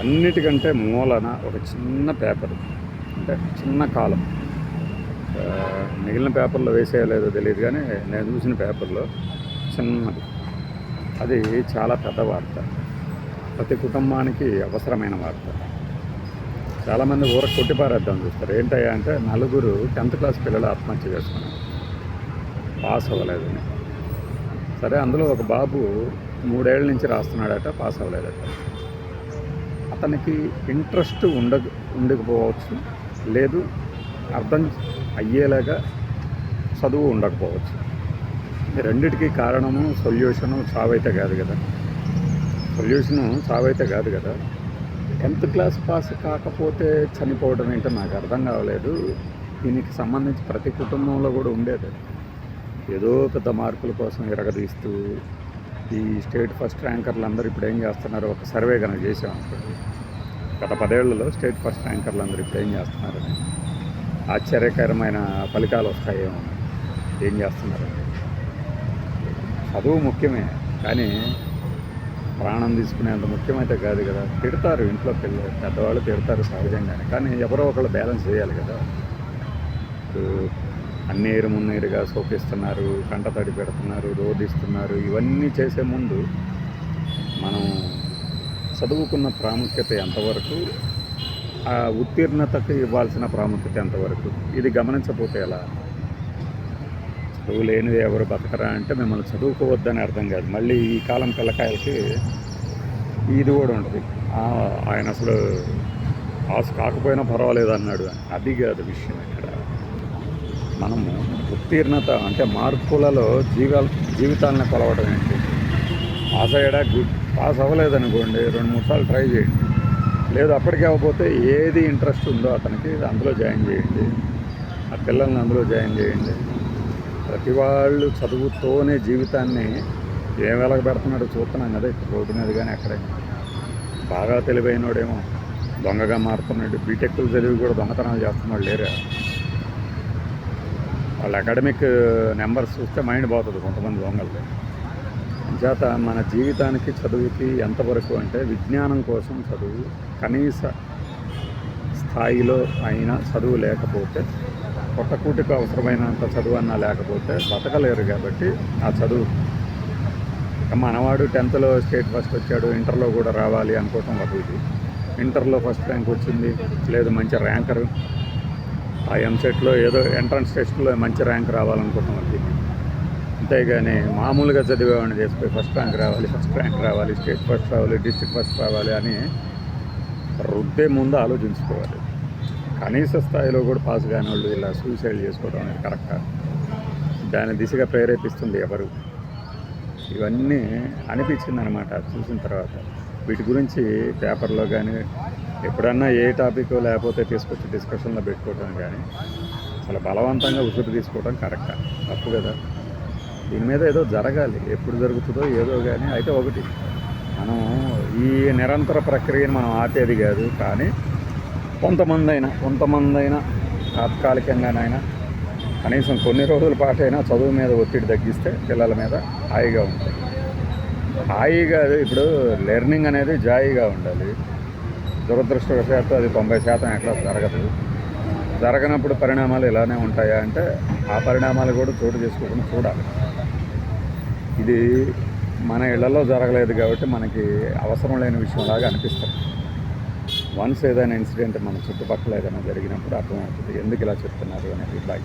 అన్నిటికంటే మూలన ఒక చిన్న పేపర్ అంటే చిన్న కాలం. మిగిలిన పేపర్లో వేసేయలేదో తెలియదు కానీ నేను చూసిన పేపర్లో చిన్నది. అది చాలా పెద్ద వార్త. ప్రతి కుటుంబానికి అవసరమైన వార్త. చాలామంది ఊర కొట్టిపారేద్దాం చూస్తారు. ఏంటయ్యా అంటే నలుగురు టెన్త్ క్లాస్ పిల్లలు ఆత్మహత్య చేసుకున్నారు. పాస్ అవ్వలేదని సరే అందులో ఒక బాబు మూడేళ్ళ నుంచి రాస్తున్నాడట పాస్ అవ్వలేదట. అతనికి ఇంట్రెస్ట్ ఉండ ఉండకపోవచ్చు. లేదు అర్థం అయ్యేలాగా చదువు ఉండకపోవచ్చు. ఈ రెండిటికి కారణము సొల్యూషను చావైతే కాదు కదా. సొల్యూషను చావైతే కాదు కదా. టెన్త్ క్లాస్ పాస్ కాకపోతే చనిపోవడం ఏంటో నాకు అర్థం కావలేదు. దీనికి సంబంధించి ప్రతి కుటుంబంలో కూడా ఉండేది. ఏదో పెద్ద మార్కుల కోసం ఎరగదీస్తూ ఈ స్టేట్ ఫస్ట్ ర్యాంకర్లు అందరూ ఇప్పుడు ఏం చేస్తున్నారు ఒక సర్వే కనుక చేసాం అనుకోండి. గత పదేళ్ళలో స్టేట్ ఫస్ట్ ర్యాంకర్లు అందరూ ఇప్పుడు ఏం చేస్తున్నారని ఆశ్చర్యకరమైన ఫలితాలు వస్తాయేమో ఏం చేస్తున్నారు? చదువు ముఖ్యమే కానీ ప్రాణం తీసుకునేంత ముఖ్యమైతే కాదు కదా. తిడతారు ఇంట్లో పిల్లలు పెద్దవాళ్ళు తిడతారు సహజంగానే కానీ ఎవరో ఒకళ్ళు బ్యాలెన్స్ చేయాలి కదా. ఇప్పుడు అన్నేరు మున్నేరుగా సోపిస్తున్నారు కంట తడి పెడుతున్నారు రోధిస్తున్నారు. ఇవన్నీ చేసే ముందు మనం చదువుకున్న ప్రాముఖ్యత ఎంతవరకు ఆ ఉత్తీర్ణతకు ఇవ్వాల్సిన ప్రాముఖ్యత ఎంతవరకు? ఇది గమనించకపోతే ఎలా? చదువు లేనిది ఎవరు బతకరా అంటే మిమ్మల్ని చదువుకోవద్దని అర్థం కాదు. మళ్ళీ ఈ కాలం పిల్లకాయలకి ఇది కూడా ఉంటుంది ఆయన అసలు ఆశ కాకపోయినా పర్వాలేదు అన్నాడు అని. అది కాదు విషయం ఇక్కడ. మనము ఉత్తీర్ణత అంటే మార్కులలో జీవ జీవితాలను కొలవడం ఏంటి? పాస్ అయ్యాడా? గుడ్. పాస్ అవ్వలేదనుకోండి రెండు మూడు సార్లు ట్రై చేయండి. లేదు అప్పటికే అవ్వకపోతే ఏది ఇంట్రెస్ట్ ఉందో అతనికి అందులో జాయిన్ చేయండి. ఆ పిల్లల్ని అందులో జాయిన్ చేయండి. ప్రతి వాళ్ళు చదువుతోనే జీవితాన్ని ఏం వెలగ పెడుతున్నాడో చూస్తున్నాం కదా ఇప్పుడు రోడ్డు మీద కానీ ఎక్కడైనా బాగా తెలివైనోడేమో దొంగగా మారుతున్నాడు. బీటెక్లు చదివి కూడా దొంగతనాలు చేస్తున్నాడు లేరా? వాళ్ళ అకాడమిక్ నెంబర్స్ చూస్తే మైండ్ పోతుంది కొంతమంది దొంగలది. చేత మన జీవితానికి చదువుకి ఎంతవరకు అంటే విజ్ఞానం కోసం చదువు కనీస స్థాయిలో అయినా చదువు లేకపోతే కొట్టకూటికి అవసరమైనంత చదువు అన్నా లేకపోతే బతకలేరు కాబట్టి ఆ చదువు. మనవాడు టెన్త్లో స్టేట్ ఫస్ట్ వచ్చాడు ఇంటర్లో కూడా రావాలి అనుకోవటం ఒక ఇది. ఇంటర్లో ఫస్ట్ ర్యాంక్ వచ్చింది లేదు మంచి ర్యాంకరు ఆ ఎంసెట్లో ఏదో ఎంట్రన్స్ టెస్ట్లో మంచి ర్యాంక్ రావాలనుకుంటున్నామండి అంతేగాని మామూలుగా చదివేవాడిని చేసిపోయి ఫస్ట్ ర్యాంక్ రావాలి ఫస్ట్ ర్యాంక్ రావాలి స్టేట్ ఫస్ట్ రావాలి డిస్ట్రిక్ట్ ఫస్ట్ రావాలి అని రుద్దే ముందు ఆలోచించుకోవాలి. కనీస స్థాయిలో కూడా పాస్ కాని వాళ్ళు ఇలా సూసైడ్ చేసుకోవడం అనేది కరెక్టా? దాని దిశగా ప్రేరేపిస్తుంది ఎవరు? ఇవన్నీ అనిపించింది అనమాట చూసిన తర్వాత. వీటి గురించి పేపర్లో కానీ ఎప్పుడన్నా ఏ టాపిక్ లేకపోతే తీసుకొచ్చి డిస్కషన్లో పెట్టుకోవటం కానీ చాలా బలవంతంగా ఉసురు తీసుకోవడం కరెక్ట్? తప్పు కదా. దీని మీద ఏదో జరగాలి. ఎప్పుడు జరుగుతుందో ఏదో కానీ అయితే ఒకటి. మనం ఈ నిరంతర ప్రక్రియను మనం ఆపేది కాదు కానీ కొంతమంది అయినా కొంతమంది అయినా తాత్కాలికంగానైనా కనీసం కొన్ని రోజుల పాటు అయినా చదువు మీద ఒత్తిడి తగ్గిస్తే పిల్లల మీద హాయిగా ఉంటుంది. హాయిగా ఇప్పుడు లెర్నింగ్ అనేది జాయిగా ఉండాలి. దురదృష్టవశాత్తు అది తొంభై శాతం ఎట్లా జరగదు. జరగనప్పుడు పరిణామాలు ఇలానే ఉంటాయా అంటే ఆ పరిణామాలు కూడా చోటు చేసుకోకుండా చూడాలి. ఇది మన ఇళ్ళలో జరగలేదు కాబట్టి మనకి అవసరం లేని విషయంలాగా అనిపిస్తుంది. వన్స్ ఏదైనా ఇన్సిడెంట్ మన చుట్టుపక్కల ఏదైనా జరిగినప్పుడు అర్థమవుతుంది ఎందుకు ఇలా చెప్తున్నారు అనేది. బాయ్.